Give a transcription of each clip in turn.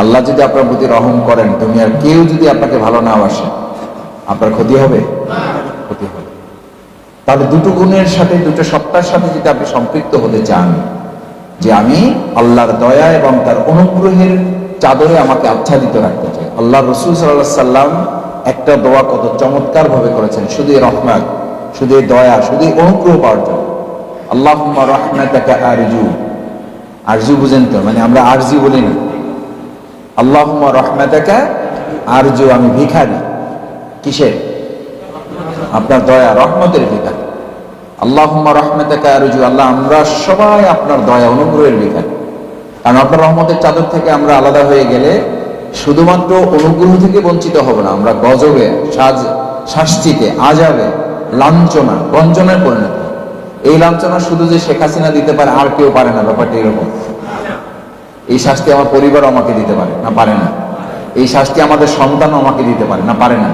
আল্লাহ যদি আপনার প্রতি রহম করেন, তুমি আর কেউ যদি আপনাকে ভালো না বাসে, আপনার ক্ষতি হবে? ক্ষতি হবে। তাহলে দুটো গুণের সাথে, দুটো সত্তার সাথে যদি আপনি সম্পৃক্ত হতে চান, যে আমি আল্লাহর দয়া এবং তার অনুগ্রহের চাদরে আমাকে আচ্ছাদিত রাখতে চাই। আল্লাহ রসুল সাল্লাহ সাল্লাম একটা দোয়া কত চমৎকার ভাবে করেছেন, শুধু রহমান শুধু দয়া, শুধু অনুগ্রহ পাওয়ার জন্য। আল্লাহ রহমাতাকা আরজু। আরজু বুঝেন তো? মানে আমরা আরজি বলি না। আল্লাহ রহমাতাকা, আরজু, আমি ভিখারি। কিসের আপনার দয়া, রহমতের ভিখারি। আল্লাহ রহমতাকা, আরজু, আল্লাহ, আমরা সবাই আপনার দয়া, অনুগ্রহের ভিখারি। কারণ আপনার রহমতের চাদর থেকে আমরা আলাদা হয়ে গেলে শুধুমাত্র অনুগ্রহ থেকে বঞ্চিত হব না। আমরা গজবে, সাজ, শাস্তিতে আজাবে লাঞ্ছনা বঞ্চনায় পরিণত এই লাঞ্ছনা শুধু যে শেখ হাসিনা দিতে পারে, আর কেউ পারে না, ব্যাপারটা এরকম। এই শাস্তি আমার পরিবার আমাকে দিতে পারে না পারে না। এই শাস্তি আমাদের সন্তান আমাকে দিতে পারে না পারে না।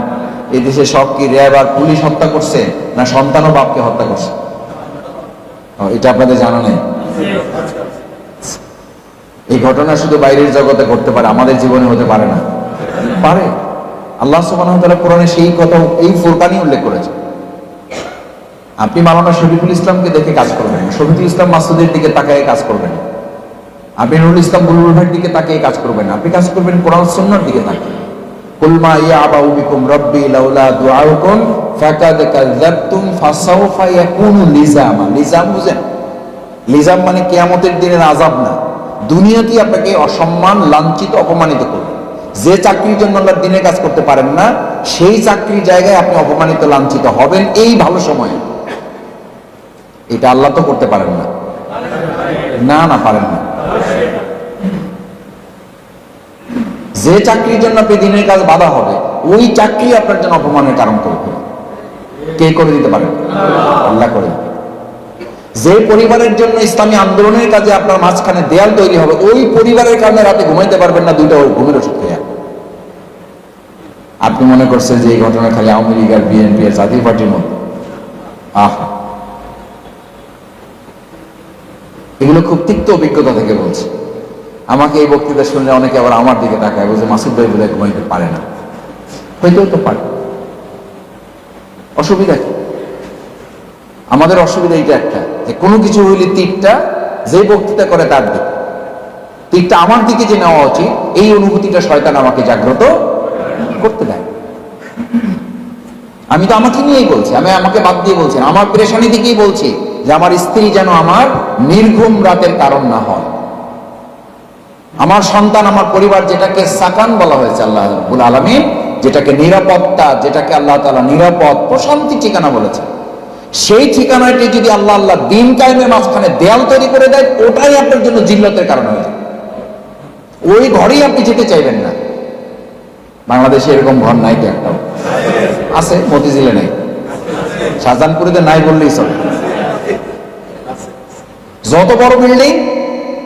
এই দেশে সব কি র্যাব আর পুলিশ হত্যা করছে না সন্তানও বাপকে হত্যা করছে? এটা আপনাদের জানা নেই। এই ঘটনা শুধু বাইরের জগতে করতে পারে, আমাদের জীবনে হতে পারে না। পারে। আল্লাহ তাআলা কোরআনে সেই কথা, এই ফুরকানই উল্লেখ করেছে। আপনি মাওলানা শফিকুল ইসলামকে দেখে কাজ করবেন। শফিকুল ইসলাম মাসুদের দিকে তাকায় কাজ করবেন। আপনি নুরুল ইসলাম বুলবুল দিকে তাকিয়ে কাজ করবেন। আপনি কাজ করবেন কোরআন সুন্নাহর দিকে তাকিয়ে। কুলমা ইয়া আবাউ বিকুম রব্বি লাউলা দুআউকুম ফাকাদ কাযাবতুম ফাসাউফা ইয়াকুনু লিজামা। লিজাম বুঝেন? লিজাম মানে কিয়ামতের দিনের আযাব না। দুনিয়াতেই আপনাকে অসম্মান, লাঞ্ছিত, অপমানিত করবে। যে চাকরির জন্য আল্লাহ দিনে কাজ করতে পারেন না, সেই চাকরির জায়গায় আপনি অপমানিত, লাঞ্ছিত হবেন এই ভালো সময়ে। এটা আল্লাহ তো করতে পারেন না। না না, পারেন না। যে চাকরির জন্য আপনি দিনের কাজ বাধা হবে, ওই চাকরি আপনার জন্য অপমানের কারণ করবে কে করে দিতে পারেন আল্লাহ করে যে পরিবারের জন্য ইসলামী আন্দোলনের কাজে আপনার মাঝখানে দেয়াল তৈরি হবে, ওই পরিবারের কারণে রাতে ঘুমাইতে পারবেন না, দুইটা ঘুমের ওষুধ খেয়ে। আপনি মনে করছেন যে এই ঘটনা খালি আওয়ামী লীগ আর বিএনপি আর জাতীয় পার্টির মধ্যে? আহা। এগুলো খুব তিক্ত অভিজ্ঞতা থেকে বলছি। আমাকে এই বক্তৃতা শুনলে অনেকে আবার আমার দিকে তাকায়, বলছে, মাসুদ ভাই বলে ঘুমাইতে পারে না। হয়তো তো পারে। অসুবিধা কি? আমাদের অসুবিধা এইটা একটা, যে কোনো কিছু হইলে তীরটা যে বক্তৃতা করে তার দিকে। তীরটা আমার দিকে যে নেওয়া উচিত, এই অনুভূতিটা শয়তান আমাকে জাগ্রত করতে দেয়। আমি তো আমাকে নিয়েই বলছি, আমি আমাকে বাদ দিয়ে বলছি আমার পেরেশানি দিকেই বলছি যে আমার স্ত্রী যেন আমার নির্ঘুম রাতের কারণ না হয়। আমার সন্তান, আমার পরিবার যেটাকে সাকান বলা হয়েছে আল্লাহ রাব্বুল আলামিন, যেটাকে নিরাপত্তা, যেটাকে আল্লাহ তালা নিরাপদ, প্রশান্তি ঠিকানা বলেছে। সেই ঠিকানাটি যদি আল্লাহ আল্লাহ দিন কায়েমের মাঝখানে দেয়াল তৈরি করে দেয়, ওটাই আপনার জন্য জিল্লতের কারণ হয়ে যায়। ওই ঘরেই আপনি যেতে চাইবেন না। বাংলাদেশে এরকম ঘর নাই তো একটাও? আছে, মতিঝিলে নাই। শাহজাহানপুরিতে নাই বললেই চলে। যত বড় বিল্ডিং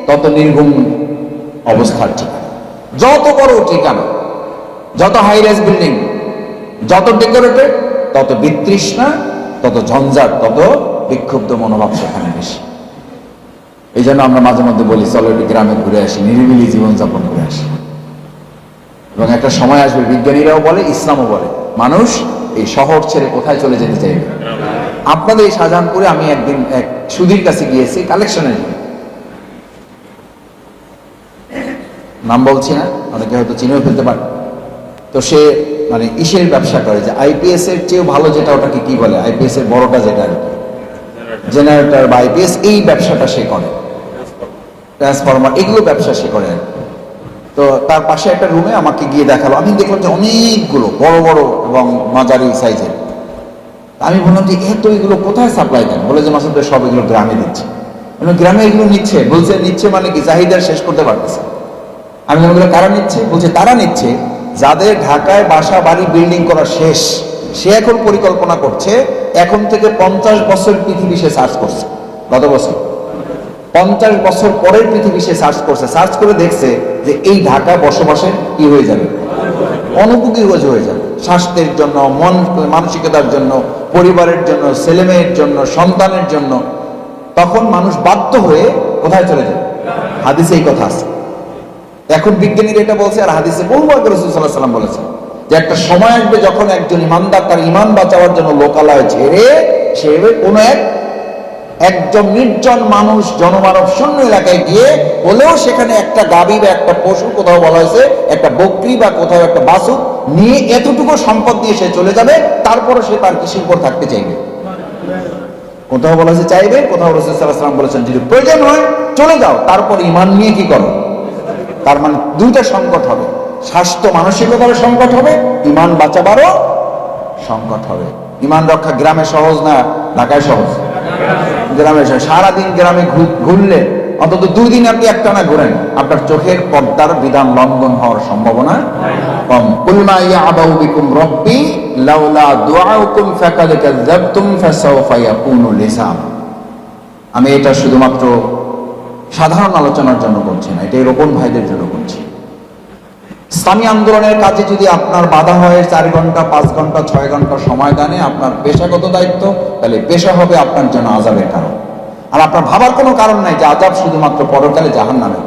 তত নির্ঘুম অবস্থার ঠিকানা যত বড় ঠিকানা, যত হাই রাইজ বিল্ডিং যত ডেকোরেটেড তত বিতৃষ্ণা, তত ঝঞ্ঝাট, তত বিক্ষুব্ধ মনোভাব সেখানে বেশি। এই জন্য আমরা মাঝে মধ্যে বলি, চলো একটু গ্রামে ঘুরে আসি, নিরিবিলি জীবনযাপন করে আসি। এবং একটা সময় আসবে, বিজ্ঞানীরাও বলে, ইসলামও বলে, মানুষ এই শহর ছেড়ে কোথায় চলে যেতে চাইবে? আপনাদের এই শাহজাহানপুরে আমি একদিন এক সুধীর কাছে গিয়েছি কালেকশনের জন্য। নাম বলছি না, অনেকে হয়তো চিনেও ফেলতে পারে। তো সে মানে ইসের ব্যবসা করে যে আইপিএস এর চেয়েও ভালো যেটা ওটাকে কি বলে? আইপিএস এর বড়টা যেটা আর কি। জেনারেটর বা আইপিএস এই ব্যবসাটা সে করে। ট্রান্সফরমার এগুলো ব্যবসা সে করে তো তার পাশে একটা রুমে আমাকে গিয়ে দেখাল। আমি দেখলাম যে অনেকগুলো, বড় বড় এবং মাঝারি সাইজের আমি বললাম যে, এত এগুলো কোথায় সাপ্লাই দেন? বলে যে, মাসুদ সব এগুলো গ্রামে দিচ্ছে। গ্রামে এগুলো নিচ্ছে। বলছে, নিচ্ছে মানে কি? চাহিদা শেষ করতে পারতেছে। আমি বললাম, কারা নিচ্ছে? বলছে তারা নিচ্ছে। যাদের ঢাকায় বাসা বাড়ি বিল্ডিং করা শেষ সে এখন পরিকল্পনা করছে এখন থেকে পঞ্চাশ বছর পৃথিবী সে সার্চ করছে। গত বছর। পঞ্চাশ বছর পরের পৃথিবী সে সার্চ করছে। সার্চ করে দেখছে যে এই ঢাকা বসবাসে কি হয়ে যাবে। অনুপযোগী হয়ে যাবে। স্বাস্থ্যের জন্য মন মানসিকতার জন্য পরিবারের জন্য ছেলেমেয়ের জন্য সন্তানের জন্য। তখন মানুষ বাধ্য হয়ে কোথায় চলে যাবে? হাদিসে এই কথা আছে। এখন বিজ্ঞানীরা এটা বলছে আর হাদিসে বহু আগে রসুল সাল্লাহ সাল্লাম বলেছেন যে একটা সময় আসবে যখন একজন ইমানদার তার ইমান বাঁচাবার জন্য লোকালয় ছেড়ে সে কোন এক, একজন নির্জন মানুষ, জনমানব শূন্য এলাকায় গিয়ে হলেও সেখানে একটা গাবি বা একটা পশু কোথাও বলা হয়েছে, একটা বকরি বা কোথাও একটা বাসু নিয়ে এতটুকু সম্পদ দিয়ে সে চলে যাবে তারপরে সে তার কৃষির উপর থাকতে চাইবে। কোথাও বলা হয়েছে চাইবে, কোথাও রসুল সাল্লাহ সাল্লাম বলেছেন যদি প্রয়োজন হয়, চলে যাও, তারপর ইমান নিয়ে কি করো? তার মানে দুইটা সংকট হবে। স্বাস্থ্য মানসিকতারও সংকট হবে, ইমান বাঁচাবারও সংকট হবে। ইমান রক্ষা গ্রামে সহজ না ঢাকায় সহজ? গ্রামে সহজ। সারাদিন গ্রামে ঘুরলে অন্তত দুই দিন আপনি একটানা ঘুরেন। আপনার চোখের পর্দার বিধান লঙ্ঘন হওয়ার সম্ভাবনা কম। কুলমা ইয়াবাউ বিকুম রব্বি লাউলা দুআউকুম ফাকাদ ফাসাওফা ইয়াকুনু লিসাম আমি এটা শুধুমাত্র সাধারণ আলোচনার জন্য করছি না, এটা রোপণ ভাইদের জন্য করছি। ইসলামী আন্দোলনের কাজে যদি আপনার বাধা হয়, চার ঘণ্টা, পাঁচ ঘণ্টা, ছয় ঘণ্টা সময় দানে আপনার পেশাগত দায়িত্ব, তাহলে পেশা হবে আপনার জন্য আজাবের কারণ। আর আপনার ভাবার কোনো কারণ নাই যে আজাব শুধুমাত্র পরকালে জাহান নামে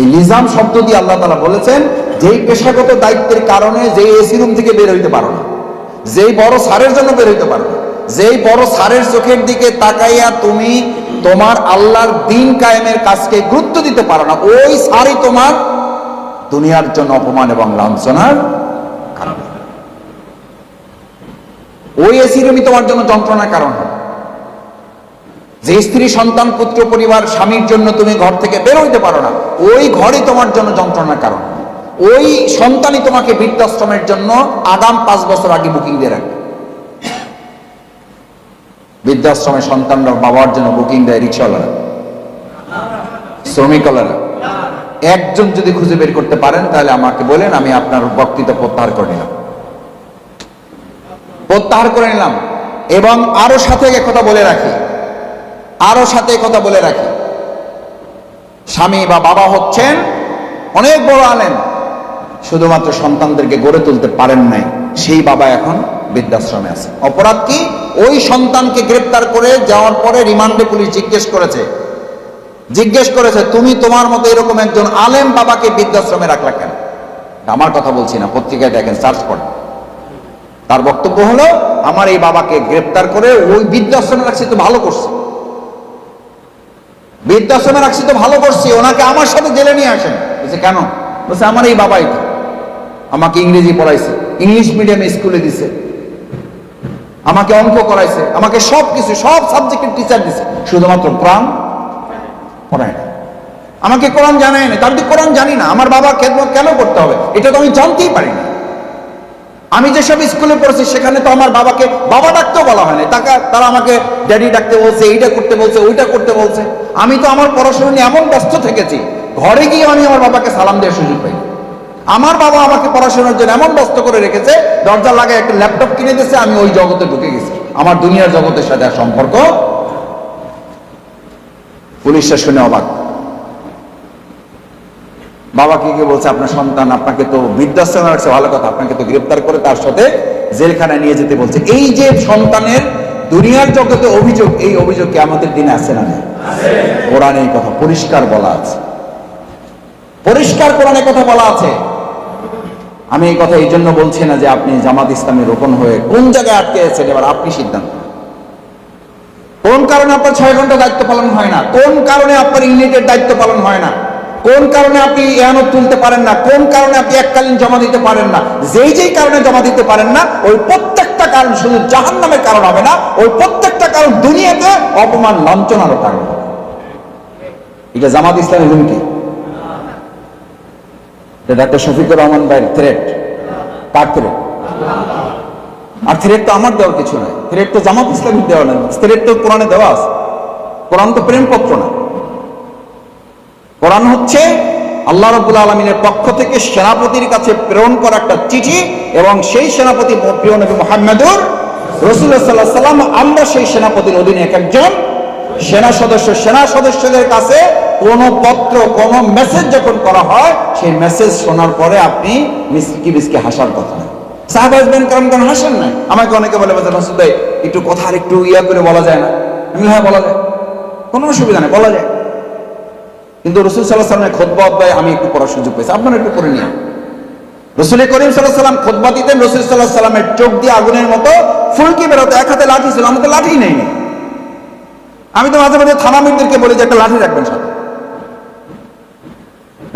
এই নিজাম শব্দ দিয়ে আল্লাহ তালা বলেছেন, যেই পেশাগত দায়িত্বের কারণে যে এসি রুম থেকে বের হইতে পারো না, যেই বড় সারের জন্য বের হইতে পারো না, যেই বড় সারের চোখের দিকে তাকাইয়া তুমি তোমার আল্লাহর দিন কায়েমের কাজকে গুরুত্ব দিতে পারো না। ওই সারই তোমার দুনিয়ার জন্য অপমান এবং লাঞ্ছনার কারণ। ওই এসি রুমই তোমার জন্য যন্ত্রণার কারণ। যে স্ত্রী, সন্তান, পুত্র, পরিবার, স্বামীর জন্য তুমি ঘর থেকে বের হইতে পারো না, ওই ঘরে তোমার জন্য যন্ত্রণার কারণ। ওই সন্তানই তোমাকে বৃদ্ধাশ্রমের জন্য আগাম পাঁচ বছর আগে বুকিং দিয়ে রাখবে। বৃদ্ধাশ্রমের সন্তানরা বাবার জন্য বুকিং দেয় রিক্সাওয়ালারা, শ্রমিকওয়ালারা। একজন যদি খুঁজে বের করতে পারেন, তাহলে আমাকে বলেন, আমি আপনার বক্তৃতা প্রত্যাহার করে নিলাম। প্রত্যাহার করে নিলাম। এবং আরও সাথে কথা বলে রাখি, আরও সাথে কথা বলে রাখি। স্বামী বা বাবা হচ্ছেন অনেক বড় আলেন শুধুমাত্র সন্তানদেরকে গড়ে তুলতে পারেন নাই। সেই বাবা এখন বৃদ্ধাশ্রমে আছে। অপরাধ কি? ওই সন্তানকে গ্রেপ্তার করে যাওয়ার পরে রিমান্ডে পুলিশ জিজ্ঞেস করেছে। জিজ্ঞেস করেছে, তুমি তোমার মতো এরকম একজন আলেম বাবাকে বৃদ্ধাশ্রমে রাখলা কেন? আমার কথা বলছি না, পত্রিকায় দেখেন, সার্চ করেন। তার বক্তব্য হলো, আমার এই বাবাকে গ্রেপ্তার করে ওই বৃদ্ধাশ্রমে রাখছি তো ভালো করছে। বৃদ্ধাশ্রমে রাখছি তো ভালো করছি, ওনাকে আমার সাথে জেলে নিয়ে আসেন। বলছে, কেন? বলছে, আমার এই বাবাই তো আমাকে ইংরেজি পড়াইছে, ইংলিশ মিডিয়াম স্কুলে দিছে। আমাকে অঙ্ক করাইছে, আমাকে সব কিছু সব সাবজেক্টের টিচার দিছে। শুধুমাত্র প্রাণ পড়ায় না। আমাকে কোরআন জানায় না আমি তো কোরআন জানি না, আমার বাবা খেদমত কেন করতে হবে? এটা তো আমি জানতেই পারি না আমি যেসব স্কুলে পড়েছি, সেখানে তো আমার বাবাকে, বাবা ডাকতেও বলা হয় না তাকে, তারা আমাকে, ড্যাডি ডাকতে বলছে, এইটা করতে বলছে, ওইটা করতে বলছে। আমি তো আমার পড়াশোনা নিয়ে এমন ব্যস্ত থেকেছি, ঘরে গিয়ে আমি আমার বাবাকে সালাম দেওয়ার সুযোগ পাই আমার বাবা আমাকে পড়াশোনার জন্য এমন ব্যস্ত করে রেখেছে দরজা লাগায় একটা ল্যাপটপ কিনে দিয়েছে, আমি ওই জগতে ঢুকে গেছি। আমার দুনিয়ার জগতের সাথে আর সম্পর্ক? পুলিশটা শুনে অবাক। বাবা কি বলছে? আপনার সন্তান আপনাকে তো বৃদ্ধাশ্রমে রাখছে, ভালো কথা, আপনাকে তো গ্রেপ্তার করে তার সাথে জেলখানায় নিয়ে যেতে বলছে। এই যে সন্তানের দুনিয়ার জগতে অভিযোগ, এই অভিযোগ কি আমাদের দিনে আছে না? কোরআনে এই কথা, পরিষ্কার বলা আছে। পরিষ্কার কোরআনে কথা বলা আছে। আমি এই কথা এই জন্য বলছি না যে আপনি জামাত ইসলামে রোপণ হয়ে কোন জায়গায় আটকে আছেন, এবার আপনি সিদ্ধান্ত কোন কারণে আপনার ছয় ঘণ্টা দায়িত্ব পালন হয় না? কোন কারণে আপনার ইউনিটের দায়িত্ব পালন হয় না? কোন কারণে আপনি এহানত তুলতে পারেন না? কোন কারণে আপনি এককালীন জমা দিতে পারেন না? যেই যেই কারণে জমা দিতে পারেন না, ওই প্রত্যেকটা কারণ শুধু জাহান নামের কারণ হবে না, ওই প্রত্যেকটা কারণ দুনিয়াতে অপমান, লাঞ্ছনারও কারণ এটা জামাত ইসলামের হুমকি। ডাক্তার শফিকুর রহমান ভাইয়ের থ্রেট কার থ্রেট আর থ্রেট তো আমার দেওয়ার কিছু নাই। থ্রেট তো জামাত ইসলামের দেওয়া নাই। থ্রেট তো কোরআনে দেওয়া আছে। কোরআন তো প্রেমপত্র না। কোরআন হচ্ছে আল্লাহ রবুল আলমিনের পক্ষ থেকে সেনাপতির কাছে প্রেরণ করা একটা চিঠি এবং সেই সেনাপতি প্রিয় নবী মোহাম্মদুর রসুল্লাহ সাল্লাহ সাল্লাম আমরা সেই সেনাপতির অধীনে এক একজন সেনা সদস্য, সেনা সদস্যদের কাছে কোন পত্র, কোন মেসেজ যখন করা হয়, সেই মেসেজ শোনার পরে আপনি মিসকি মিসকি হাসার কথা সাহাবাজ বেন কারণ কারণ হাসেন না আমাকে অনেকে বলে বলছে রসুল একটু কথা আর একটু ইয়া করে বলা যায় না। আমি হ্যাঁ বলা যায়। কোনো অসুবিধা নেই, বলা যায়। কিন্তু রসুল সাল্লাহ সাল্লামের খোদবা অধ্যায় আমি একটু পড়ার সুযোগ পেয়েছি, আপনারা একটু করে নিন রসুল করিম সাল্লাহ সাল্লাম খোদবা দিতেন, রসুল সাল্লাহ সাল্লামের চোখ দিয়ে আগুনের মতো ফুলকি বেরোতো, এক হাতে লাঠি ছিল আমার তো লাঠি নেই। আমি তো মাঝে মাঝে থানামিরদেরকে বলি যে একটা লাঠি রাখবেন সাথে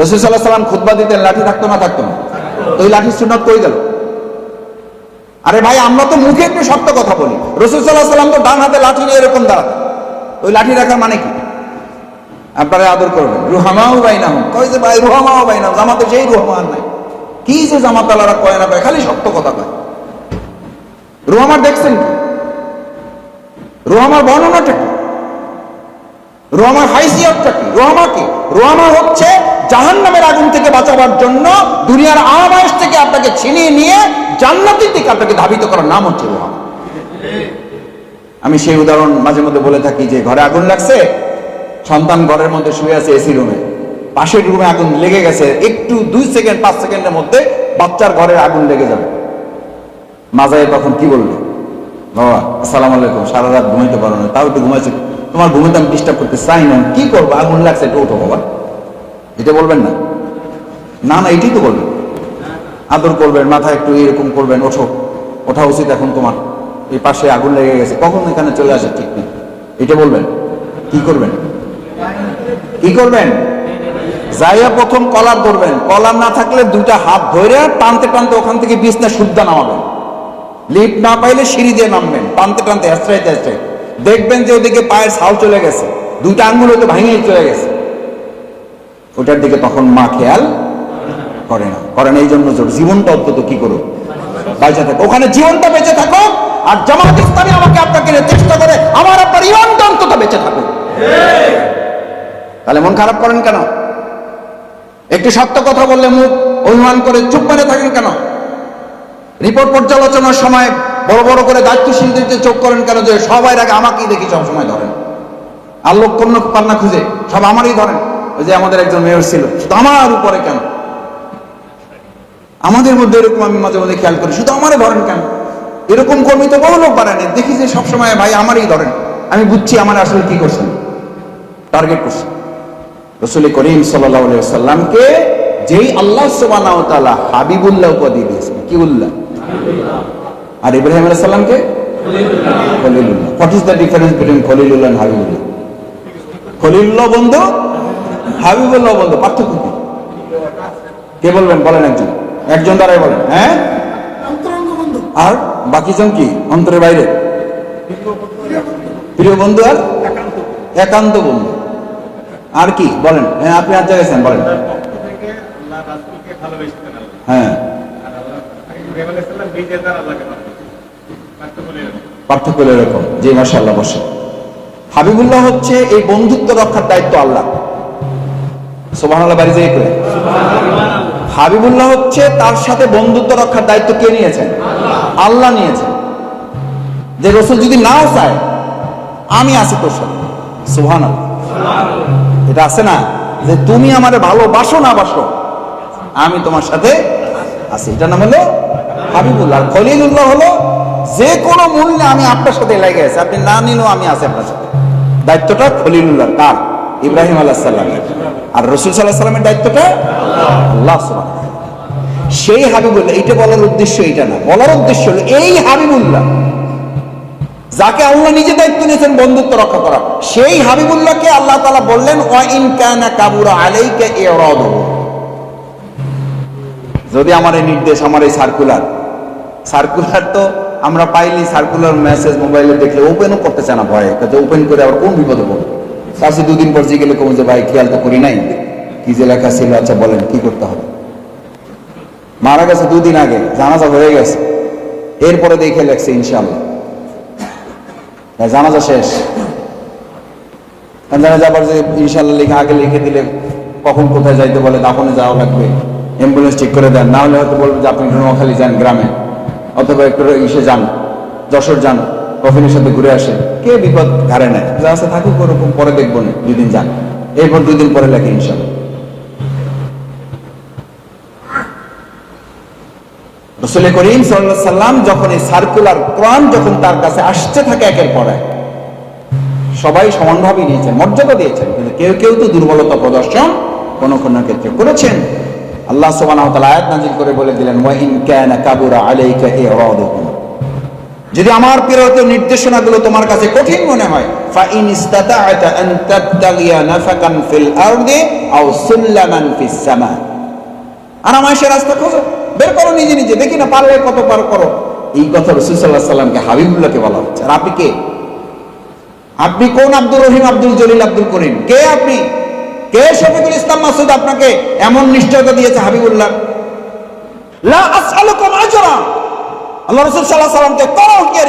রসুল সাল্লাম খুতবা দিতেন, লাঠি থাকতো না থাকতো না। তো ওই লাঠির সুন্নত কই গেল? আরে ভাই, আমরা তো মুখে একটু সত্য কথা বলি। রসুল সাল্লাহ সাল্লাম তো ডান হাতে লাঠি নিয়ে এরকম দাঁড়াতেন। ওই লাঠি রাখার মানে কি? আপনারা আদর করবেন। রুহামাও বাইনা হোক কয় যে ভাই, রুহামাও বাইনা জামাতে সেই রুহামার নাই। কি যে জামাত আলারা কয় না কয়, খালি সত্য কথা কয়। রুহামার দেখছেন কি? রুহামার বর্ণনাটা রোহামার হাইসিয়তটা কি? রোহামা কি? রোহামা হচ্ছে জাহান নামের আগুন থেকে বাঁচাবার জন্য দুনিয়ার আবাস থেকে আপনাকে ছিনিয়ে নিয়ে জান্নাতের দিকে আপনাকে ধাবিত করার নাম হচ্ছে রোহামা আমি সেই উদাহরণ মাঝে মধ্যে বলে থাকি যে ঘরে আগুন লাগছে, সন্তান ঘরের মধ্যে শুয়ে আছে এসি রুমে। পাশের রুমে আগুন লেগে গেছে, একটু দুই সেকেন্ড, পাঁচ সেকেন্ডের মধ্যে বাচ্চার ঘরে আগুন লেগে যাবে। মাজায় তখন কি বলবে বাবা, আসসালাম আলাইকুম, সারা রাত ঘুমাইতে পারো না, তাও একটু ঘুমাইছে তোমার ঘুমাইতে আমি ডিস্টার্ব করতে চাই না কি করব? আগুন লাগছে একটু ওঠো বাবা। এটা বলবেন না। না না, এটাই তো বলবেন। আদর করবেন মাথা একটু এরকম করবেন, ওঠো। ওঠা উচিত এখন তোমার। এই পাশে আগুন লেগে গেছে। কখন এখানে চলে আসে ঠিক নেই। এটা বলবেন। কি করবেন? কি করবেন? যাইয়া প্রথম কলার ধরবেন। কলার না থাকলে দুইটা হাত ধরে টানতে টানতে ওখান থেকে বিছনা শুদ্ধা নামাবেন। লিফট না পাইলে সিঁড়ি দিয়ে নামবেন। টানতে টানতে হেসড়াইতে হেসড়াই দেখবেন যে ওদিকে পায়ের ছাল চলে গেছে। দুইটা আঙ্গুল হয়তো ভাঙিয়ে চলে গেছে। ওটার দিকে তখন মা খেয়াল করে না। করেন এই জন্য জীবনটা অন্তত কি করো বেঁচে থাকো ওখানে জীবনটা বেঁচে থাকো আর জামাত ইসলামী আমাকে আপনাকে চেষ্টা করে আমার আপনার ইমানটা অন্তত বেঁচে থাকো তাহলে মন খারাপ করেন কেন? একটি সত্য কথা বললে মুখ অভিমান করে চুপ করে থাকেন কেন? রিপোর্ট পর্যালোচনার সময় বড় বড় করে দায়িত্বশীলদেরকে চোখ করেন কেন যে সবাই আগে আমাকেই দেখি সবসময় ধরেন। আর লোক কন্য পান্না খুঁজে, সব আমারই ধরেন। ওই যে আমাদের একজন মেয়র ছিল। শুধু আমার উপরে কেন? আমাদের মধ্যে এরকম আমি মাঝে মাঝে খেয়াল করি, শুধু আমারে ধরেন কেন? এরকম কর্মী তো বহু লোক বাড়ানি দেখি যে সবসময় ভাই আমারই ধরেন। আমি বুঝছি আমার আসলে কি করছেন। টার্গেট করছেন। রসুল করিম সাল্লাহ সাল্লামকে যেই আল্লাহ সুবাহ হাবিবুল্লাহ উপাধি দিয়েছেন। কি উল্লাহ আর ইব্রাহিম আলাইহিস সালামকে? Khalilullah. What is the difference between Khalilullah and Habibullah? Khalilullah বন্ধু হাবিবুল্লাহ বন্ধু পার্থক্য কি? কে বলবেন? বলেন একজন। একজন দ্বারাই বলেন। হ্যাঁ? আর বাকি জন কি? অন্তরের বাইরে। প্রিয় বন্ধু আর? একান্ত। বন্ধু। আর কি? বলেন। হ্যাঁ আপনি আর জায়গায় বলেন। হ্যাঁ। পার্থক্য এরকম যে মাসাল্লাহ বসে। হাবিবুল্লাহ হচ্ছে এই বন্ধুত্ব রক্ষার দায়িত্ব আল্লাহ। বাড়ি যেয়ে করে হাবিবুল্লাহ হচ্ছে তার সাথে বন্ধুত্ব রক্ষার দায়িত্ব কে নিয়েছেন? আল্লাহ। নিয়েছেন। যে রসুল যদি নাও চায় আমি আছি তোর সাথে। সুহান এটা আছে না? যে তুমি আমারে ভালোবাসো না বাসো আমি তোমার সাথে আছি। এটা নাম হলো হাবিবুল্লাহ। খলিলুল্লাহ হলো যে কোনো মূল্যে আমি আপনার সাথে লেগে আছি আপনি না নিলেও আমি আছি আপনার সাথে। দায়িত্বটা খলিলুল্লাহ কার? ইব্রাহিম আল্লাহ সাল্লামের আর রসুল সাল্লাহ সাল্লামের দায়িত্বটা আল্লাহ। সেই হাবিবুল্লাহ এটা বলার উদ্দেশ্য এটা না। বলার উদ্দেশ্য হলো এই হাবিবুল্লাহ, যাকে আল্লাহ নিজে দায়িত্ব নিয়েছেন বন্ধুত্ব রক্ষা করা, সেই হাবিবুল্লাহকে আল্লাহ তালা বললেন ওয়া ইন কানা কাবুরা আলাইকা ইরাদুহু যদি আমার এই নির্দেশ, আমার এই সার্কুলার সার্কুলার তো আমরা পাইলি সার্কুলার মেসেজ মোবাইলে দেখলে ওপেনও করতে চায় না ভয়ে। কাজে ওপেন করে আবার কোন বিপদে পড়ব? তারপরে দুদিন পর গেলে কমে যে, ভাই, খেয়াল তো করি নাই। কি যে লেখা ছিল আচ্ছা বলেন, কি করতে হবে? মারা গেছে দুদিন আগে, জানাজা হয়ে গেছে। এরপরে দেখে লেখছে ইনশাল্লাহ জানাজা শেষ। জানাজা আবার যে ইনশাল্লাহ লিখে, আগে লিখে দিলে কখন কোথায় যাইতে বলে, দাফনে যাওয়া লাগবে। অ্যাম্বুলেন্স ঠিক করে দেন। না হলে হয়তো বলবে যে, আপনি নোয়াখালী যান গ্রামে। অথবা একটু ইসে যান, যশোর যান, কফিনের সাথে ঘুরে আসেন কে বিপদ ঘাড়ে নেয়? যা থাকুক, ওরকম পরে দেখব না, দুদিন যান। এরপর দুদিন পরে লেখে ইনশাল্লাহ রসুল করিম সাল্লাম যখন এই সার্কুলার যখন তার কাছে আসতে থাকে একের পর এক, সবাই সমানভাবে নিয়েছেন, মর্যাদা দিয়েছেন। কিন্তু কেউ কেউ তো দুর্বলতা প্রদর্শন কোন কোন ক্ষেত্রে করেছেন। আল্লাহ সুবহানাহু ওয়া তাআলা আয়াত নাযিল করে বলে দিলেন ওয়া ইন কানা কাবুরা আলাইকা ইরাদুহুম যদি আমার প্রেরিত নির্দেশনাগুলো তোমার কাছে কঠিন মনে হয় ফা ইন ইসতাতা'তা আন তাবতাগিয়া নাফাকান ফিল আরদি আও সুল্লামান ফিস সামা। আর আমার সে রাস্তা খোঁজো, বের করো নিজে নিজে, দেখি না পারলে কত পার করো। এই কথা রসুল সাল্লাহ সাল্লামকে হাবিবুল্লাহকে বলা হচ্ছে। আর আপনি কে? আপনি কোন আব্দুর রহিম, আব্দুল জলিল, আব্দুল করিম? কে আপনি? কে শফিকুল ইসলাম মাসুদ আপনাকে এমন নিশ্চয়তা দিয়েছে হাবিবুল্লাহ? আল্লাহ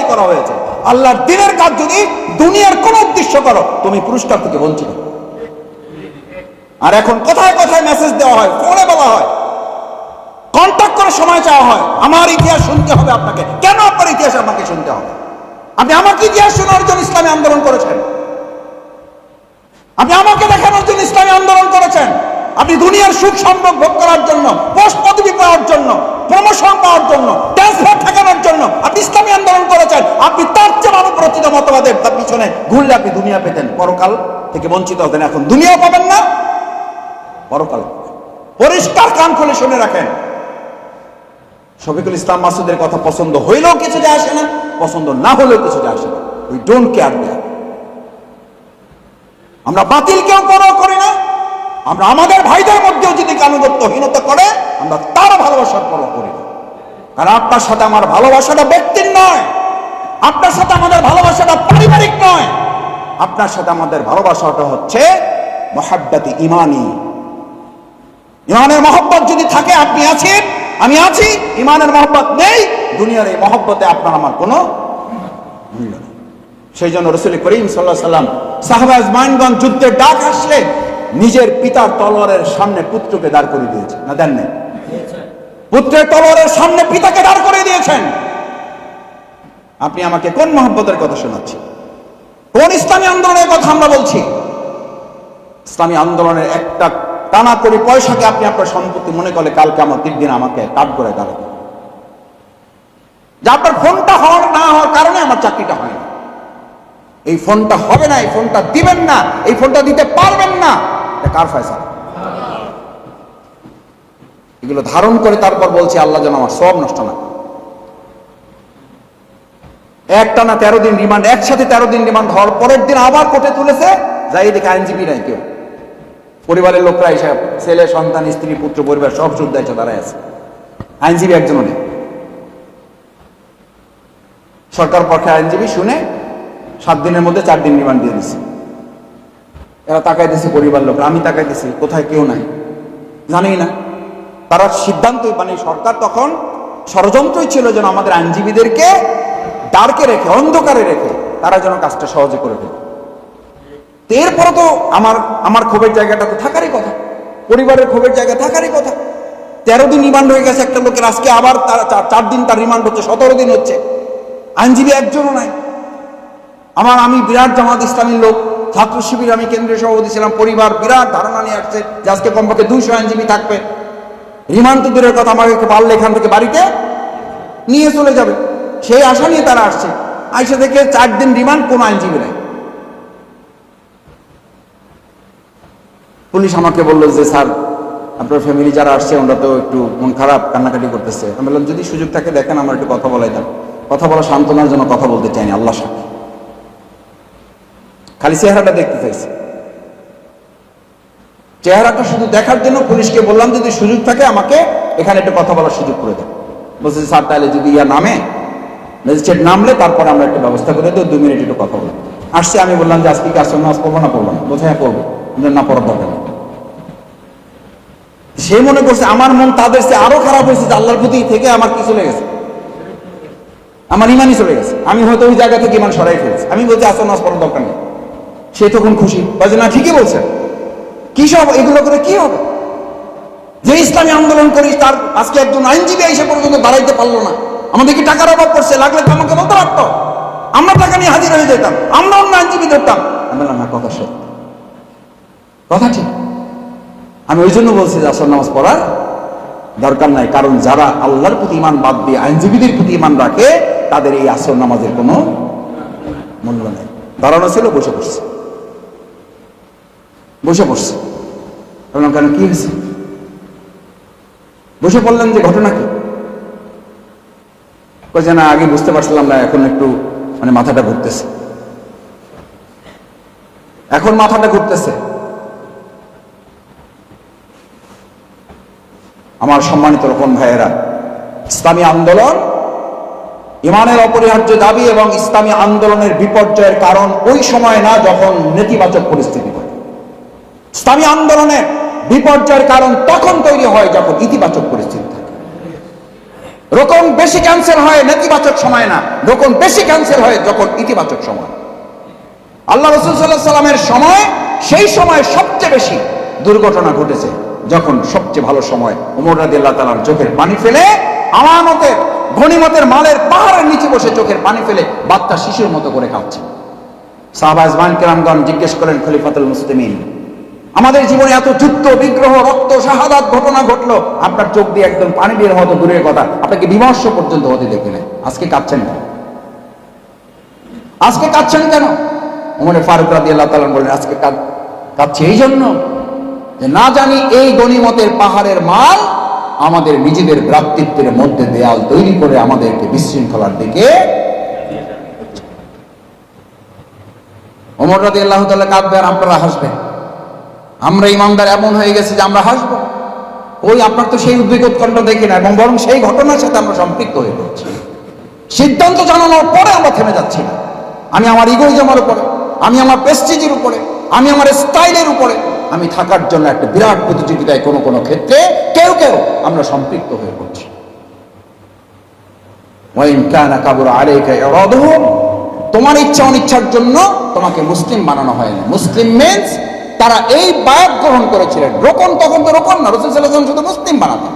করা হয়েছে। দিনের কাজ যদি দুনিয়ার কোন উদ্দেশ্য করো, তুমি আর এখন কোথায় কোথায় মেসেজ দেওয়া হয়? বলা হয়। করে সময় চাওয়া হয়। আমার ইতিহাস শুনতে হবে আপনাকে। কেন আপনার ইতিহাস আমাকে শুনতে হবে? আপনি আমাকে ইতিহাস শোনার জন্য ইসলামী আন্দোলন করেছেন। আপনি আমাকে দেখানোর জন্য ইসলামী আন্দোলন করেছেন। আপনি দুনিয়ার সুখ সম্পর্ক ভোগ করার জন্য, পোস্ট পদবি পাওয়ার জন্য প্রমোশন পাওয়ার জন্য ট্রান্সফার ঠেকানোর জন্য আপনি ইসলামী আন্দোলন করেছেন। আপনি তার চেয়ে মানব রচিত মতবাদের তার পিছনে ঘুরলে আপনি দুনিয়া পেতেন। পরকাল থেকে বঞ্চিত হতেন। এখন দুনিয়াও পাবেন না পরকাল পরিষ্কার কান খুলে শুনে রাখেন। শফিকুল ইসলাম মাসুদের কথা পছন্দ হইলেও কিছু যায় আসে না, পছন্দ না হলেও কিছু যায় আসে না। উই ডোন্ট কেয়ার আমরা বাতিল কেউ করো করি না। আমরা আমাদের ভাইদের মধ্যেও যদি কানুগত্যহীনতা করে, আমরা তার ভালোবাসার পরও করি না। কারণ আপনার সাথে আমার ভালোবাসাটা ব্যক্তির নয়। আপনার সাথে আমাদের ভালোবাসাটা পারিবারিক নয়। আপনার সাথে আমাদের ভালোবাসাটা হচ্ছে মহাব্বাতি ইমানি। ইমানের মহব্বত যদি থাকে, আপনি আছেন, আমি আছি, ইমানের মহব্বত নেই, দুনিয়ার এই মহব্বতে আপনার আমার কোনো মূল্য নেই। সেই জন্য রসুল করিম সাল্লাহ সাল্লাম সাহাবাজ মাইনগঞ্জ যুদ্ধের ডাক আসলে নিজের পিতার তলোয়ারের সামনে পুত্রকে দাঁড় করে দিয়েছে না, দেন নাই। পুত্রের তলোয়ারের সামনে পিতাকে দাঁড় দিয়েছেন। আপনি আমাকে কোন মহব্বতের কথা শোনাচ্ছেন? কোন ইসলামী আন্দোলনের কথা আমরা বলছি? ইসলামী আন্দোলনের একটা টানা করে পয়সাকে আপনি আপনার সম্পত্তি মনে করলে কালকে আমার দিন আমাকে কাট করে দাঁড়াবে যে আপনার ফোনটা হওয়ার না হওয়ার কারণে আমার চাকরিটা হয় না। এই ফোনটা হবে না, এই ফোনটা দিবেন না, এই ফোনটা দিতে পারবেন না। এটা কার ফয়সালা? এগুলো ধারণ করে তারপর বলছে, আল্লাহ যেন আমার সব নষ্ট না একটা না তেরো দিন রিমান্ড একসাথে তেরো দিন রিমান্ড হওয়ার পরের দিন আবার কোর্টে তুলেছে, যাই দেখে আইনজীবী নাই কেউ। পরিবারের লোকরা এসে ছেলে, সন্তান, স্ত্রী, পুত্র, পরিবার, সব শুদ্ধ এসে দাঁড়ায় আছে। আইনজীবী একজনও নেই। সরকার পক্ষে আইনজীবী শুনে সাত দিনের মধ্যে চার দিন রিমান্ড দিয়ে দিছে। এরা তাকাই দিছে পরিবার লোক আমি তাকাই দিছি, কোথায় কেউ নাই। জানি না। তারা সিদ্ধান্ত মানে সরকার তখন ষড়যন্ত্রই ছিল যেন আমাদের আইনজীবীদেরকে ডার্কে রেখে, অন্ধকারে রেখে তারা যেন কাজটা সহজে করে তো এরপরে তো আমার আমার ক্ষোভের জায়গাটা তো থাকারই কথা। পরিবারের ক্ষোভের জায়গা থাকারই কথা। তেরো দিন রিমান্ড হয়ে গেছে একটা লোকের। আজকে আবার তার চার দিন তার রিমান্ড হচ্ছে, সতেরো দিন হচ্ছে। আইনজীবী একজনও নাই। আমার আমি বিরাট জামাত ইসলামীর লোক, ছাত্র শিবির আমি কেন্দ্রীয় সভাপতি ছিলাম, পরিবার বিরাট ধারণা নিয়ে আসছে যে আজকে কমপক্ষে দুইশো আইনজীবী থাকবে। রিমান্ড তো দূরের কথা, আমাকে পারলে এখান থেকে বাড়িতে নিয়ে চলে যাবে। সেই আশা নিয়ে তারা আসছে। আইসা থেকে চার দিন রিমান্ড, কোনো আইনজীবী নাই। পুলিশ আমাকে বলল যে, স্যার, আপনার ফ্যামিলি যারা আসছে, ওরা তো একটু মন খারাপ, কান্নাকাটি করতেছে। আমি বললাম, যদি সুযোগ থাকে, দেখেন, আমার একটু কথা বলাই দাম কথা বলা সান্ত্বনার জন্য কথা বলতে চাইনি আল্লাহ সাক্ষী খালি চেহারাটা দেখতে চাইছি। চেহারাটা শুধু দেখার জন্য পুলিশকে বললাম যদি সুযোগ থাকে আমাকে এখানে একটু কথা বলার সুযোগ করে দেন। বলছে স্যার তাহলে যদি ইয়া নামে ম্যাজিস্ট্রেট নামলে তারপরে আমরা একটা ব্যবস্থা করে দেবো দু মিনিট একটু কথা বলব আসছে আমি বললাম যে আজকে কি আসলে নামাজ পড়ব না পড়ব না পড়ব বললেন, না পড়ার দরকার সে মনে করছে আমার মন তাদের চেয়ে আরও খারাপ হয়েছে যে আল্লাহর প্রতি থেকে আমার কি চলে গেছে? আমার ইমানই চলে গেছে। আমি হয়তো ওই জায়গা থেকে ইমান সরাই ফেলেছি। আমি বলছি আসল নামাজ পড়ার দরকার নেই। সে তখন খুশি। বলছে না, ঠিকই বলছে কি সব, এগুলো করে কি হবে? যে ইসলামী আন্দোলন করি তার আজকে একজন আইনজীবী এসে পর্যন্ত দাঁড়াইতে পারল না। আমাদের কি টাকার অভাব পড়ছে? লাগলে তো আমাকে বলতে পারতো। আমরা টাকা নিয়ে হাজির হয়ে যেতাম। আমরা অন্য আইনজীবী ধরতাম। আমি বললাম না কথা সত্য। কথা ঠিক। আমি ওই জন্য বলছি যে, আসর নামাজ পড়ার দরকার নাই। কারণ যারা আল্লাহর প্রতি ইমান বাদ দিয়ে আইনজীবীদের প্রতি ইমান রাখে, তাদের এই আসর নামাজের কোনো মূল্য নেই। দাঁড়ানো ছিল, বসে পড়ছে। বসে পড়ছে। বললাম, কেন, কি হয়েছে? বসে পড়লেন যে, ঘটনা কি? যে, না, আগে বুঝতে পারছিলাম না, এখন একটু মানে মাথাটা ঘুরতেছে। এখন মাথাটা ঘুরতেছে। আমার সম্মানিত রকম ভাইয়েরা, ইসলামী আন্দোলন ইমানের অপরিহার্য দাবি এবং ইসলামী আন্দোলনের বিপর্যয়ের কারণ ওই সময় না, যখন নেতিবাচক পরিস্থিতি হয় ইসলামী আন্দোলনের বিপর্যয়ের কারণ তখন তৈরি হয় যখন ইতিবাচক পরিস্থিতি থাকে। রকম বেশি ক্যান্সেল হয় নেতিবাচক সময় না। রকম বেশি ক্যান্সেল হয় যখন ইতিবাচক সময়। আল্লাহ রসুল সাল্লাহ সাল্লামের সময় সেই সময় সবচেয়ে বেশি দুর্ঘটনা ঘটেছে যখন সবচেয়ে ভালো সময় উমর রাদি আল্লাহ তালার চোখের পানি ফেলে আমানতের, গণিমতের মালের পাহাড়ের নিচে বসে চোখের পানি ফেলে বাচ্চা শিশুর মতো করে কাঁদছে। সাহবাজ মান কেরামগণ জিজ্ঞেস করেন খলিফাতুল মুসলিমিন আমাদের জীবনে এত যুদ্ধ, বিগ্রহ, রক্ত, শাহাদাত ঘটনা ঘটলো, আপনার চোখ দিয়ে একদম পানি বের হতো দূরের কথা। আপনাকে বিমর্ষ পর্যন্ত হতে দেখি নাই। আজকে কাঁদছেন কেন? আজকে কাঁদছেন কেন? উমরে ফারুক রাদি আল্লাহ তালান বললেন আজকে কাঁদ- কাঁদছে এই জন্য যে না জানি এই গণিমতের পাহাড়ের মাল আমাদের নিজেদের ভ্রাতৃত্বের মধ্যে দেয়াল তৈরি করে আমাদেরকে বিশৃঙ্খলার দিকে ওমর রাদি আল্লাহ তাল্লাহ কাঁদবে আর আপনারা হাসবেন। আমরা ইমানদার এমন হয়ে গেছে যে আমরা হাসবো। ওই আপনার তো সেই উদ্বেগ উৎকণ্ঠ দেখি না এবং বরং সেই ঘটনার সাথে আমরা সম্পৃক্ত হয়ে পড়ছি। সিদ্ধান্ত জানানোর পরে আমরা থেমে যাচ্ছি না। আমি আমার ইগোইজমের উপরে, আমি আমার প্রেস্টিজের উপরে, আমি আমার স্টাইলের উপরে, আমি থাকার জন্য একটা বিরাট প্রতিযোগিতায় কোনো কোনো ক্ষেত্রে কেউ কেউ আমরা সম্পৃক্ত হয়ে পড়ছি। তোমার ইচ্ছা অনিচ্ছার জন্য তোমাকে মুসলিম বানানো হয়নি মুসলিম মিন্স তারা এই বায়াত গ্রহণ করেছিলেন। রোকন তখন তো রোকন না, রসুল ওয়াসাল্লাম শুধু মুসলিম বানাতেন।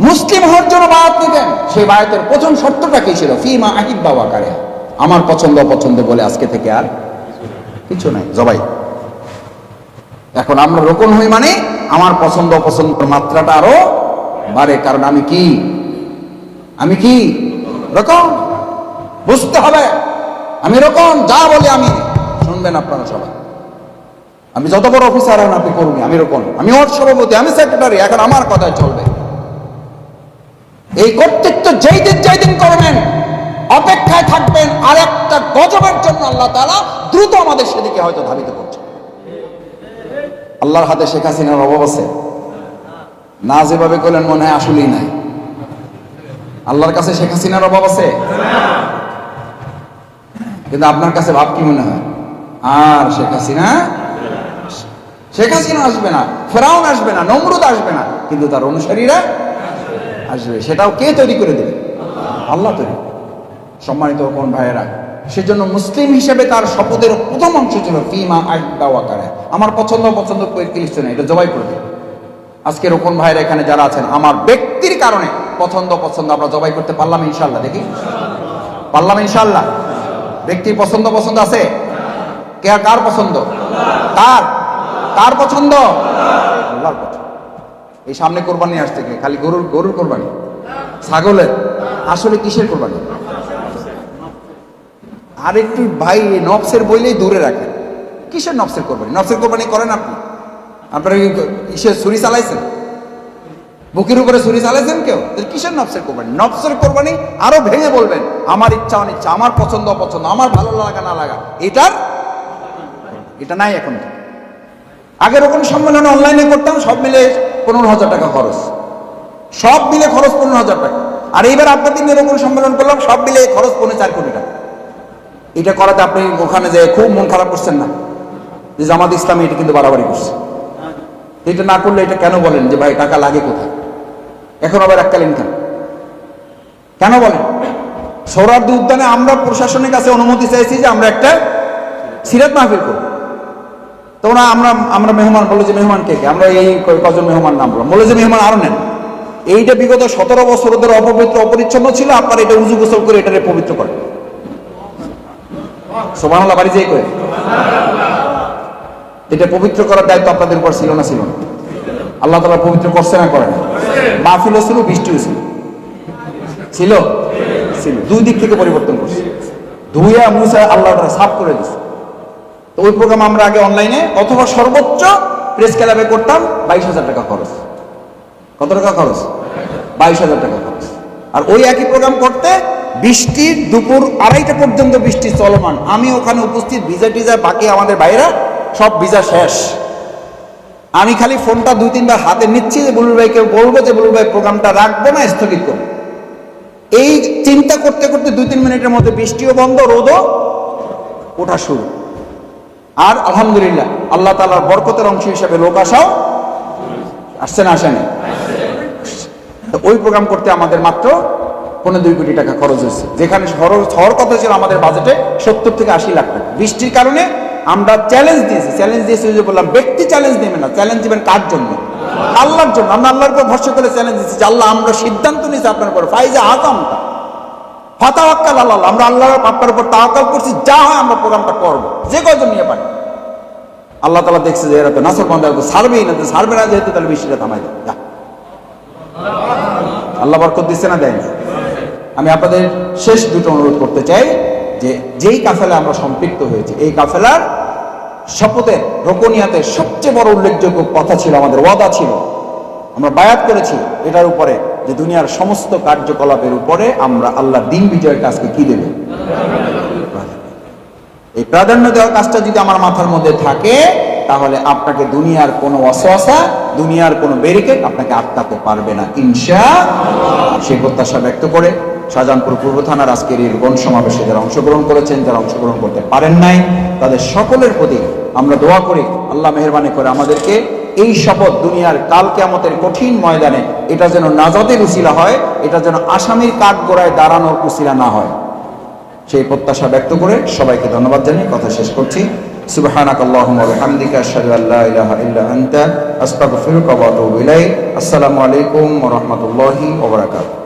মুসলিম হওয়ার জন্য বায়াত নিতেন। সেই বায়াতের প্রথম শর্তটা কি ছিল? ফিমা বাবা কারে আমার পছন্দ অপছন্দ বলে আজকে থেকে আর কিছু নাই। জবাই। এখন আমরা রোকন হই মানে আমার পছন্দ অপছন্দের মাত্রাটা আরও বাড়ে। কারণ আমি কি? আমি কি? রকম বুঝতে হবে। আমি এরকম যা বলে আমি। শুনবেন আপনারা সবাই। আমি যত বড় অফিসার হন আপনি করুন, আমি এরকম। আমি ওর সভাপতি, আমি সেক্রেটারি, এখন আমার কথায় চলবে। এই কর্তৃত্ব যেই দিন যেই দিন করবেন, অপেক্ষায় থাকবেন আর একটা গজবের জন্য আল্লাহ তাআলা দ্রুত আমাদের সেদিকে হয়তো ধাবিত করছে আল্লাহর হাতে শেখ হাসিনার অভাব আছে? না, যেভাবে করলেন মনে হয় আসলেই নাই। আল্লাহর কাছে শেখ হাসিনার অভাব আছে? কিন্তু আপনার কাছে ভাব কি মনে হয়? আর শেখ হাসিনা শেখ হাসিনা আসবে না, ফেরাউন আসবে না, নমরুদ আসবে না, কিন্তু তার অনুসারীরা আসবে। সেটাও কে তৈরি করে দেবে? আল্লাহ তৈরি সম্মানিত কোন ভাইয়েরা, সেজন্য মুসলিম হিসেবে তার শপথের প্রথম অংশ ছিল, ফিমা ওয়াকারে আমার পছন্দ পছন্দ নেই এটা জবাই করে দিই আজকে রোকন ভাইয়েরা এখানে যারা আছেন, আমার ব্যক্তির কারণে পছন্দ পছন্দ আমরা জবাই করতে পারলাম ইনশাল্লাহ দেখি। পারলাম ইনশাল্লাহ ব্যক্তির পছন্দ পছন্দ আছে? কে কার পছন্দ? কার কার পছন্দ? আল্লাহর পছন্দ। এই সামনে কোরবানি আসছে? খালি গরুর গরুর কোরবানি? ছাগলের? আসলে কিসের কোরবানি? আর একটু ভাই নফসের বইলেই দূরে রাখেন কিসের নফসের কোরবানি? নফসের কোরবানি করেন আপনি? আপনারা কিসের ছুরি চালাইছেন? বুকের উপরে ছুরি চালাইছেন কেউ? কিসের নফসের কোরবানি? নফসের কোরবানি আরও ভেঙে বলবেন, আমার ইচ্ছা অনিচ্ছা, আমার পছন্দ অপছন্দ, আমার ভালো লাগা না লাগা। এটার এটা নাই এখন। আগে ওরকম সম্মেলন অনলাইনে করতাম, সব মিলে পনেরো হাজার টাকা খরচ। সব মিলে খরচ পনেরো হাজার টাকা। আর এইবার আপনার নিয়ে এরকম সম্মেলন করলাম, সব মিলে খরচ পনেরো চার কোটি টাকা। এটা করাতে আপনি ওখানে যে খুব মন খারাপ করছেন না, যে জামাত ইসলামী এটা কিন্তু বাড়াবাড়ি করছে। এটা না করলে এটা কেন বলেন যে ভাই টাকা লাগে কোথায়? এখন আবার এককালীন কেন কেন বলেন? সৌরার্দি উদ্যানে আমরা প্রশাসনের কাছে অনুমতি চাইছি যে আমরা একটা সিরাত মাহফিল করব। তোমরা আমরা আমরা মেহমান বলে যে মেহমান কে কে? আমরা এই কজন মেহমান নাম বললাম? বলে যে মেহমান আরও নেন। এইটা বিগত সতেরো বছর ধরে অপবিত্র, অপরিচ্ছন্ন ছিল, আপনার এটা উজু গোসল করে এটারে পবিত্র করেন সোবানাল্লাহ বাড়ি যেই করে এটা পবিত্র করার দায়িত্ব আপনাদের উপর ছিল না ছিল না? আল্লাহ তালা পবিত্র করছে না করে না? মাহফিলও ছিল, বৃষ্টিও ছিল। ছিল? দুই দিক থেকে পরিবর্তন করছে। ধুইয়া মুসা আল্লাহ সাফ করে দিছে। তো ওই প্রোগ্রাম আমরা আগে অনলাইনে অথবা সর্বোচ্চ প্রেস ক্লাবে করতাম বাইশ হাজার টাকা খরচ। কত টাকা খরচ? বাইশ হাজার টাকা খরচ। আর ওই একই প্রোগ্রাম করতে বৃষ্টির দুপুর আড়াইটা পর্যন্ত বৃষ্টি চলমান। আমি ওখানে উপস্থিত, ভিজা টিজা বাকি আমাদের বাইরা সব ভিজা শেষ। আমি খালি ফোনটা দুই তিনবার হাতে নিচ্ছি যে বুলুল ভাইকে বলব যে বুলুল ভাই প্রোগ্রামটা রাখব না, স্থগিত করব। এই চিন্তা করতে করতে দুই তিন মিনিটের মধ্যে বৃষ্টিও বন্ধ, রোদও ওঠা শুরু। আর আলহামদুলিল্লাহ, আল্লাহ তালার বরকতের অংশ হিসাবে লোক আসাও আসছে না, আসেনি? ওই প্রোগ্রাম করতে আমাদের মাত্র পনেরো দুই কোটি টাকা খরচ হয়েছে। যেখানে হওয়ার কথা ছিল আমাদের বাজেটে সত্তর থেকে আশি লাখ টাকা। বৃষ্টির কারণে আমরা চ্যালেঞ্জ দিয়েছি চ্যালেঞ্জ দিয়েছি যে বললাম, ব্যক্তি চ্যালেঞ্জ নেবেন না। চ্যালেঞ্জ দিবেন কার জন্য? আল্লাহর জন্য। আমরা আল্লাহর উপর ভরসা করে চ্যালেঞ্জ দিচ্ছি যে আল্লাহ আমরা সিদ্ধান্ত নিয়েছি আপনার উপর। ফাইজা আজমটা ফাতাওয়াক্কাল আল্লাহ, আমরা আল্লাহর আপনার উপর তাওয়াক্কাল করছি, যা হয় আমরা প্রোগ্রামটা করব। যে কয়জন নিয়ে পারি? আল্লাহ তালা দেখছে যে এরা তো নাসর বন্ধ সারবেই না সারবে না যেহেতু, তাহলে বৃষ্টিটা থামাই দেয় যা। আল্লাহ বরকত দিচ্ছে না দেয়নি আমি আপনাদের শেষ দুটো অনুরোধ করতে চাই, যে যেই কাফেলা আমরা সম্পৃক্ত হয়েছি, এই কাফেলার শপথের, রোকনিয়াতের সবচেয়ে বড় উল্লেখযোগ্য কথা ছিল, আমাদের ওয়াদা ছিল। আমরা বায়াত করেছি, এটার উপরে যে দুনিয়ার সমস্ত কার্যকলাপের উপরে আমরা আল্লাহ দিন বিজয়ের কাজকে কি দেব? এই প্রাধান্য দেওয়ার কাজটা যদি আমার মাথার মধ্যে থাকে, তাহলে আপনাকে দুনিয়ার কোনো অসহসা দুনিয়ার কোনো ব্যারিকেড আপনাকে আটকাতে পারবে না, ইনশা সেই প্রত্যাশা ব্যক্ত করে শাহজাহানপুর পূর্ব থানার আজকের এই গণ সমাবেশে যারা অংশগ্রহণ করেছেন, যারা অংশগ্রহণ করতে পারেন নাই, তাদের সকলের প্রতি আমরা দোয়া করি, আল্লাহ মেহরবানি করে আমাদেরকে এই শপথ দুনিয়ার কাল কেমতের কঠিন ময়দানে এটা যেন নাজাদের উশিলা হয়, এটা যেন আসামির কাঠ গোড়ায় দাঁড়ানোর উশিলা না হয়। সেই প্রত্যাশা ব্যক্ত করে সবাইকে ধন্যবাদ জানিয়ে কথা শেষ করছি। আলাইকুম রহমতুল্লাহ রাহমাতুল্লাহি ওয়া বারাকাতুহু।